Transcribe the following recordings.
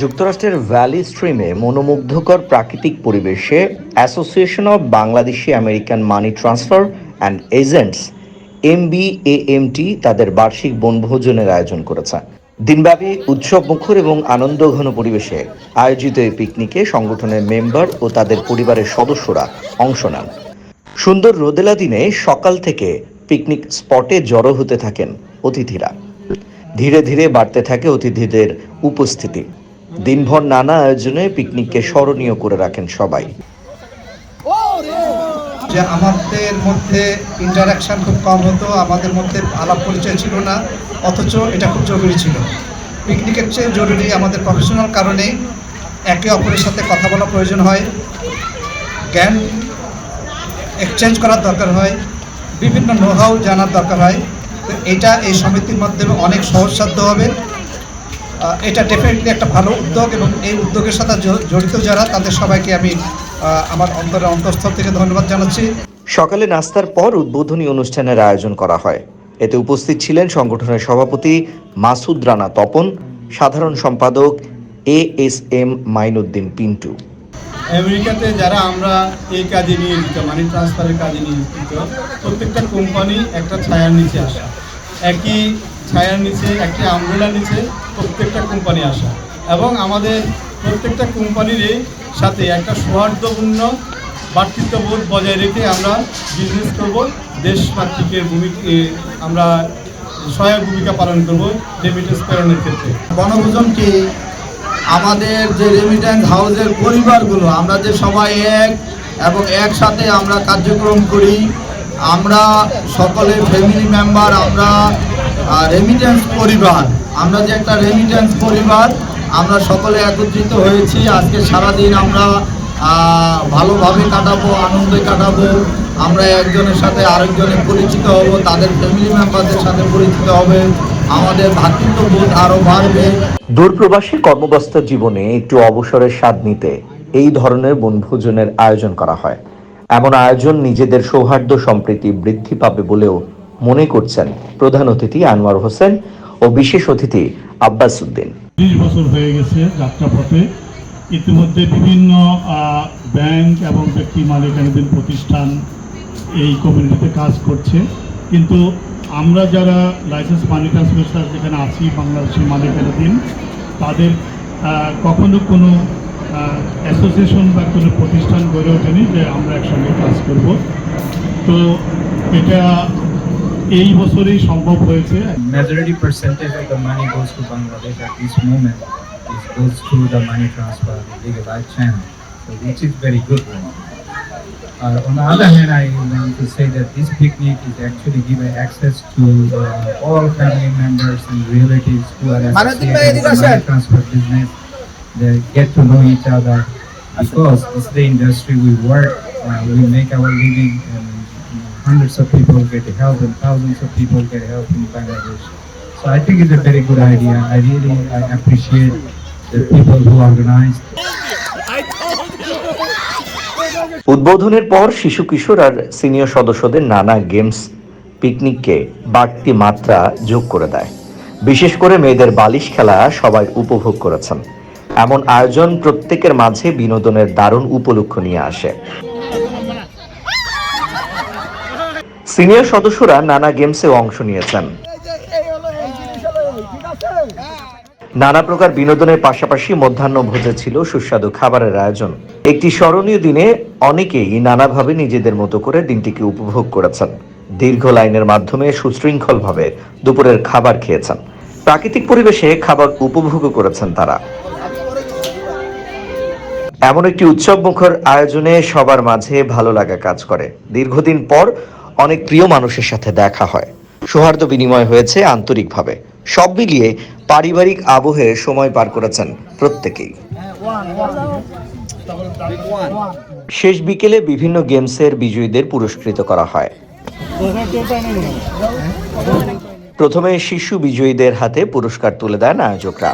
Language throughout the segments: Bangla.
যুক্তরাষ্ট্রের ভ্যালি স্ট্রিমে মনোমুগ্ধকর প্রাকৃতিক পরিবেশে association of Bangladeshi American money transfer and agents, MBAMT, তাদের বার্ষিক বনভোজনের আয়োজন করেছে। দিনব্যাপী উৎসব মুখর এবং আনন্দঘন পরিবেশে আয়োজিত এই পিকনিকে সংগঠনের মেম্বার ও তাদের পরিবারের সদস্যরা অংশ নেন। সুন্দর রোদেলা দিনে সকাল থেকে পিকনিক স্পটে জড়ো হতে থাকেন অতিথিরা। ধীরে ধীরে বাড়তে থাকে অতিথিদের উপস্থিতি। দিনভর নানা আয়োজনে পিকনিককে স্মরণীয় করে রাখেন সবাই। যে আমাদের মধ্যে ইন্টারাকশন খুব কম হতো, আমাদের মধ্যে আলাপ পরিচয় ছিল না, অথচ এটা খুব জরুরি ছিল। পিকনিকের চেয়ে জরুরি আমাদের প্রফেশনাল কারণে একে অপরের সাথে কথা বলা প্রয়োজন হয়, জ্ঞান এক্সচেঞ্জ করার দরকার হয়, বিভিন্ন নোহাও জানার দরকার হয়। তো এটা এই সমিতির মাধ্যমে অনেক সহজসাধ্য হবে। এটা ডেফিনেটলি একটা ভালো উদ্যোগ এবং এই উদ্যোগের সাথে জড়িত যারা তাদের সবাইকে আমি আমার অন্তরের অন্তঃস্থল থেকে ধন্যবাদ জানাচ্ছি। সকালে নাস্তার পর উদ্বোধনী অনুষ্ঠানের আয়োজন করা হয়। এতে উপস্থিত ছিলেন সংগঠনের সভাপতি মাসুদ রানা তপন সাধারণ সম্পাদক A S M Mainuddin Pintu. আমেরিকাতে যারা আমরা এই কাজে নিয়োজিত মানি ট্রান্সফারের কাজে নিয়োজিত প্রত্যেকটা কোম্পানি একটা ছায়ার নিচে আসা। একই ছায়ার নিচে, একটি আমব্রেলার নিচে প্রত্যেকটা কোম্পানি আসা। এবং আমাদের প্রত্যেকটা কোম্পানিরই সাথে একটা সৌহার্দ্যপূর্ণ ভাতৃত্ববোধ বজায় রেখে আমরা বিজনেস করব, দেশমাতৃকের ভূমিকা আমরা সহায়ক ভূমিকা পালন করব রেমিটেন্স প্রেরণের ক্ষেত্রে। বনভোজনটি আমাদের যে রেমিটেন্স হাউসের পরিবারগুলো, আমরা যে সবাই এক এবং একসাথে আমরা কার্যক্রম করি, আমরা সকলে ফ্যামিলি মেম্বার আমরা রেমিটেন্স পরিবার, আমরা যে একটা রেমিটেন্স পরিবার, আমরা সকলে একত্রিত হয়েছি। আজকে সারাদিন আমরা ভালোভাবে কাটাবো, আনন্দে কাটাবো। আমরা একজনের সাথে আরেকজনের পরিচিত হব, তাদের ফ্যামিলি মেম্বারদের সাথে পরিচিত হবে। আমাদের ভ্রাতৃত্ববোধ আরও বাড়বে। দূরপ্রবাসী কর্মব্যস্ত জীবনে একটু অবসরের স্বাদ নিতে এই ধরনের বনভোজনের আয়োজন করা হয়। এমন আয়োজন নিজেদের সৌহার্দ্য সম্প্রীতি বৃদ্ধি পাবে বলেও মনে করছেন প্রধান অতিথি আনোয়ার হোসেন ও বিশেষ অতিথি আব্বাস উদ্দিন। ত্রিশ বছর হয়ে গেছে যাত্রাপথে। ইতিমধ্যে বিভিন্ন ব্যাংক এবং ব্যক্তি মালিকানাধীন প্রতিষ্ঠান এই কমিউনিটিতে কাজ করছে। কিন্তু আমরা যারা লাইসেন্স মানি ট্রান্সমিটার যেখানে আছি, বাংলাদেশের মালিকানাধীন, তাদের কখনো কোনো অ্যাসোসিয়েশন বা কোনো প্রতিষ্ঠান গড়ে ওঠেনি যে আমরা একসঙ্গে কাজ করব। তো এটা এই বছরেই সম্ভব হয়েছে majority percentage of the money goes to Bangladesh at this moment is goes through the money transfer, the legal life channel, so which is very good one. Uh, on the other hand, I want to say that this picnic is actually giving access to uh, all family members and relatives who are associated with money transfer business. They get to know each other because this the industry we work, uh, we make our living and hundreds of people get help and thousands of people get help in Bangladesh. So I think it's a very good idea. I really I appreciate the people who organized. উদ্বোধনের পর শিশু কিশোর আর সিনিয়র সদস্যদের নানা গেমস পিকনিককে বাড়তি মাত্রা যোগ করে দেয় বিশেষ করে মেয়েদের বালিশ খেলা সবাই উপভোগ করেছেন এমন আয়োজন প্রত্যেকের মাঝে বিনোদনের দারুণ উপলক্ষ নিয়ে আসে সিনিয়র সদস্যরা নানা গেমসে অংশ নিয়েছেন। নানা প্রকার বিনোদনের পাশাপাশি মধ্যাহ্ন ভোজে ছিল সুস্বাদু খাবারের আয়োজন। একটি স্মরণীয় দিনে অনেকেই নানাভাবে নিজেদের মতো করে দিনটিকে উপভোগ করেছেন। দীর্ঘ লাইনের মাধ্যমে সুশৃঙ্খলভাবে দুপুরের খাবার খেয়েছেন। প্রাকৃতিক পরিবেশে খাবার উপভোগও করেছেন তারা। এমন একটি উৎসব মুখর আয়োজনে সবার মাঝে ভালো লাগা কাজ করে। দীর্ঘদিন পর অনেক প্রিয় মানুষের সাথে দেখা হয়। সৌহার্দ্য বিনিময় হয়েছে আন্তরিকভাবে। সব মিলিয়ে পারিবারিক আবহে সময় পার করেছেন প্রত্যেকেই। শেষ বিকেলে বিভিন্ন গেমসের বিজয়ীদের পুরস্কৃত করা হয়। প্রথমে শিশু বিজয়ীদের হাতে পুরস্কার তুলে দেন আয়োজকরা।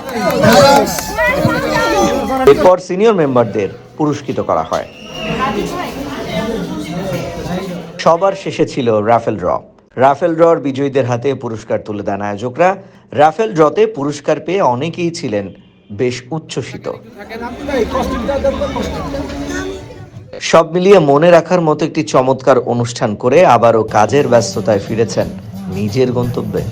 এরপর সিনিয়র মেম্বারদের পুরস্কৃত করা হয়। সবার শেষে ছিল রাফেল ড্র। রাফেল ড্রর বিজয়ীদের হাতে পুরস্কার তুলে দেন আয়োজকরা। রাফেল ড্রতে পুরস্কার পেয়ে অনেকেই ছিলেন বেশ উচ্ছ্বসিত। সব মিলিয়ে মনে রাখার মতো একটি চমৎকার অনুষ্ঠান করে আবারও কাজের ব্যস্ততায় ফিরেছেন নিজের গন্তব্যে।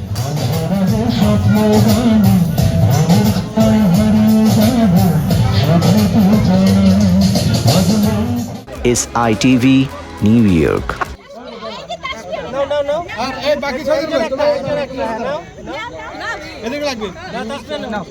S I TV New York No, no.